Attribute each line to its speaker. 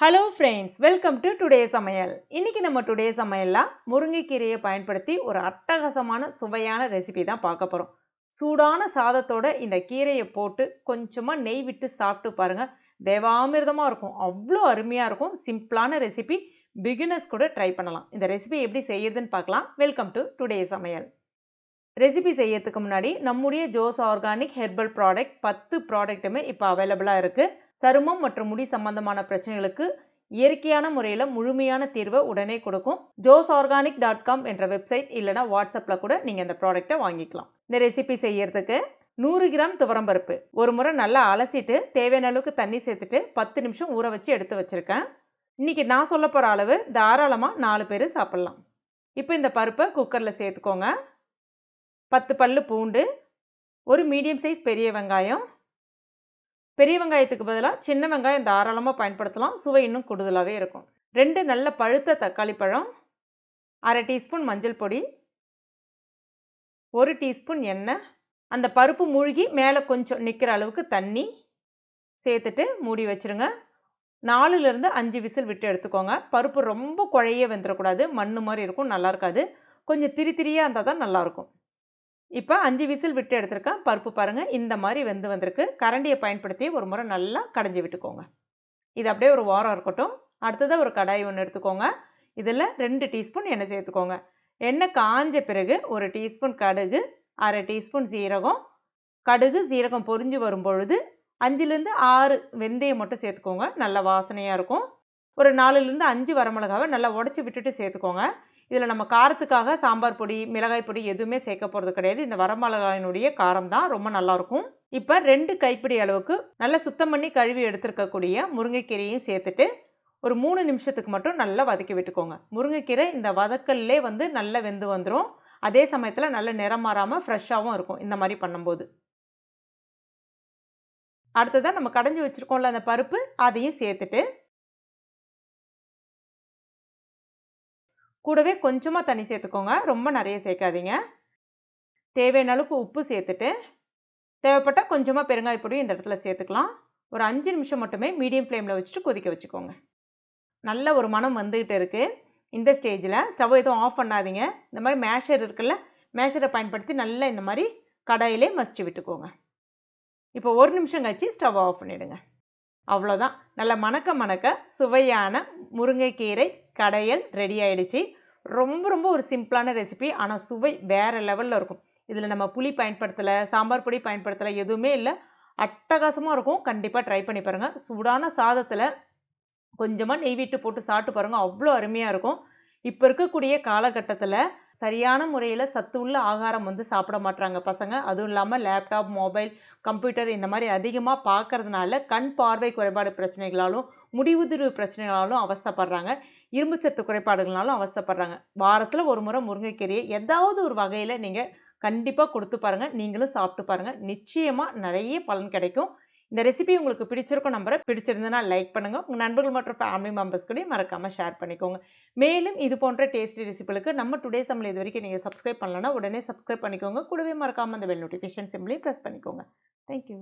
Speaker 1: Hello friends welcome to today சமையல் இன்றைக்கி நம்ம டுடே சமையலில் முருங்கைக்கீரையை பயன்படுத்தி ஒரு அட்டகாசமான சுவையான ரெசிபி தான் பார்க்க போகிறோம் சூடான சாதத்தோட இந்த கீரையை போட்டு கொஞ்சமாக நெய் விட்டு சாப்பிட்டு பாருங்கள் தேவாமிர்தமாக இருக்கும். அவ்வளோ அருமையாக இருக்கும். சிம்பிளான ரெசிபி பிகினர்ஸ் கூட ட்ரை பண்ணலாம். இந்த ரெசிபி எப்படி செய்யறதுன்னு பார்க்கலாம். வெல்கம் டு டுடே சமையல் ரெசிபி செய்யறதுக்கு முன்னாடி நம்முடைய ஜோஸ் ஆர்கானிக் ஹெர்பல் ப்ராடக்ட் பத்து ப்ராடக்ட்டுமே இப்போ அவைலபிளாக இருக்குது சருமம் மற்றும் முடி சம்பந்தமான பிரச்சனைகளுக்கு இயற்கையான முறையில் முழுமையான தீர்வை உடனே கொடுக்கும். ஜோஸ் ஆர்கானிக் டாட் காம் என்ற வெப்சைட் இல்லைனா வாட்ஸ்அப்பில் கூட நீங்கள் இந்த ப்ராடக்ட்டை வாங்கிக்கலாம். இந்த ரெசிபி செய்யறதுக்கு நூறு கிராம் துவரம்பருப்பு ஒரு முறை நல்லா அலசிட்டு தேவையான அளவுக்கு தண்ணி சேர்த்துட்டு பத்து நிமிஷம் ஊற வச்சு எடுத்து வச்சுருக்கேன். இன்றைக்கி நான் சொல்ல போகிற அளவு தாராளமாக நாலு பேர் சாப்பிட்லாம். இப்போ இந்த பருப்பை குக்கரில் சேர்த்துக்கோங்க. பத்து பல் பூண்டு ஒரு மீடியம் சைஸ் பெரிய வெங்காயம் பெரிய வெங்காயத்துக்கு பதிலாக சின்ன வெங்காயம் தாராளமாக பயன்படுத்தலாம். சுவை இன்னும் கூடுதலாகவே இருக்கும். ரெண்டு நல்ல பழுத்த தக்காளி பழம் அரை டீஸ்பூன் மஞ்சள் பொடி ஒரு டீஸ்பூன் எண்ணெய் அந்த பருப்பு மூழ்கி மேலே கொஞ்சம் நிற்கிற அளவுக்கு தண்ணி சேர்த்துட்டு மூடி வச்சுருங்க. நாலுலேருந்து அஞ்சு விசில் விட்டு எடுத்துக்கோங்க. பருப்பு ரொம்ப குழைய வெந்துடக்கூடாது மண் மாதிரி இருக்கும் நல்லா இருக்காது. கொஞ்சம் திரி திரியாக இருந்தால் தான் நல்லாயிருக்கும் இப்போ அஞ்சு விசில் விட்டு எடுத்திருக்கேன். பருப்பு பாருங்கள் இந்த மாதிரி வெந்து வந்திருக்கு. கரண்டியை பயன்படுத்தி ஒரு முறை நல்லா கடைஞ்சி விட்டுக்கோங்க. இது அப்படியே ஒரு வாரம் இருக்கட்டும். அடுத்ததாக ஒரு கடாய் ஒன்று எடுத்துக்கோங்க. இதில் ரெண்டு டீஸ்பூன் எண்ணெய் சேர்த்துக்கோங்க. எண்ணெய் காஞ்ச பிறகு ஒரு டீஸ்பூன் கடுகு அரை டீஸ்பூன் சீரகம். கடுகு சீரகம் பொரிஞ்சு வரும் பொழுது அஞ்சுலேருந்து ஆறு வெந்தயம் மட்டும் சேர்த்துக்கோங்க. நல்ல வாசனையாக இருக்கும். ஒரு நாலுலேருந்து அஞ்சு வரமிளகாவை நல்லா உடச்சி விட்டுட்டு சேர்த்துக்கோங்க. இதில் நம்ம காரத்துக்காக சாம்பார் பொடி மிளகாய் பொடி எதுவுமே சேர்க்க போகிறது கிடையாது. இந்த வரமிளகாயினுடைய காரம் தான் ரொம்ப நல்லாயிருக்கும் இப்போ ரெண்டு கைப்பிடி அளவுக்கு நல்லா சுத்தம் பண்ணி கழுவி எடுத்துருக்கக்கூடிய முருங்கைக்கீரையும் சேர்த்துட்டு ஒரு மூணு நிமிஷத்துக்கு மட்டும் நல்லா வதக்கி விட்டுக்கோங்க. முருங்கைக்கீரை இந்த வதக்கல்லே வந்து நல்லா வெந்து வந்துடும் அதே சமயத்தில் நல்ல நிறம் மாறாமல் ஃப்ரெஷ்ஷாகவும் இருக்கும் இந்த மாதிரி பண்ணும்போது. அடுத்ததாக நம்ம கடைஞ்சி வச்சுருக்கோம்ல அந்த பருப்பு அதையும் சேர்த்துட்டு கூடவே கொஞ்சமாக தண்ணி சேர்த்துக்கோங்க. ரொம்ப நிறைய சேர்க்காதீங்க. தேவையான அளவுக்கு உப்பு சேர்த்துட்டு தேவைப்பட்டால் கொஞ்சமாக பெருங்காய பொடியும் இந்த இடத்துல சேர்த்துக்கலாம். ஒரு அஞ்சு நிமிஷம் மட்டுமே மீடியம் ஃப்ளேமில் வச்சுட்டு கொதிக்க வச்சுக்கோங்க. நல்ல ஒரு மனம் வந்துக்கிட்டு இருக்குது இந்த ஸ்டேஜில் ஸ்டவ் எதுவும் ஆஃப் பண்ணாதீங்க. இந்த மாதிரி மேஷர் இருக்குல்ல மேஷரை பயன்படுத்தி நல்லா இந்த மாதிரி கடாயிலே மசிச்சு விட்டுக்கோங்க. இப்போ ஒரு நிமிஷம் கழிச்சு ஸ்டவ் ஆஃப் பண்ணிவிடுங்க அவ்வளோதான் நல்ல மணக்க மணக்க சுவையான முருங்கைக்கீரை கடையல் ரெடி ஆகிடுச்சு ரொம்ப ரொம்ப ஒரு சிம்பிளான ரெசிபி ஆனால் சுவை வேறு லெவலில் இருக்கும். இதில் நம்ம புளி பயன்படுத்தலை சாம்பார் பொடி பயன்படுத்தலை எதுவுமே இல்லை. அட்டகாசமாக இருக்கும். கண்டிப்பாக ட்ரை பண்ணி பாருங்கள் சூடான சாதத்தில் கொஞ்சமாக நெய் விட்டு போட்டு சாப்பிட்டு பாருங்கள் அவ்வளோ அருமையாக இருக்கும். இப்போ இருக்கக்கூடிய காலகட்டத்தில் சரியான முறையில் சத்து உள்ள ஆகாரம் வந்து சாப்பிட மாட்டுறாங்க பசங்க. அதுவும் இல்லாமல் லேப்டாப் மொபைல் கம்ப்யூட்டர் இந்த மாதிரி அதிகமாக பார்க்கறதுனால கண் பார்வை குறைபாடு பிரச்சனைகளாலும் முடிவுதிர்வு பிரச்சனைகளாலும் அவஸ்தப்படுறாங்க. இரும்புச்சத்து குறைபாடுகளாலும் அவஸ்தப்படுறாங்க. வாரத்தில் ஒரு முறை முருங்கைக்கீரையை ஏதாவது ஒரு வகையில் நீங்கள் கண்டிப்பாக கொடுத்து பாருங்கள் நீங்களும் சாப்பிட்டு பாருங்கள் நிச்சயமாக நிறைய பலன் கிடைக்கும். இந்த ரெசிபி உங்களுக்கு பிடிச்சிருக்கும் நம்பரை பிடிச்சிருந்ததுன்னா லைக் பண்ணுங்கள் உங்கள் நண்பர்கள் மற்றும் ஃபேமிலி மெம்பர்ஸ் கூடயும் மறக்காமல் ஷேர் பண்ணிக்கோங்க. மேலும் இது போன்ற டேஸ்டி ரெசிபிகளுக்கு நம்ம டுடே சம்மில் இது வரைக்கும் நீங்கள் சப்ஸ்கிரைப் பண்ணலன்னா உடனே சப்ஸ்கிரைப் பண்ணிக்கோங்க. கூடவே மறக்காமல் அந்த பெல் நோட்டிஃபிகேஷன் சிம்லையும் ப்ரெஸ் பண்ணிக்கோங்க. Thank you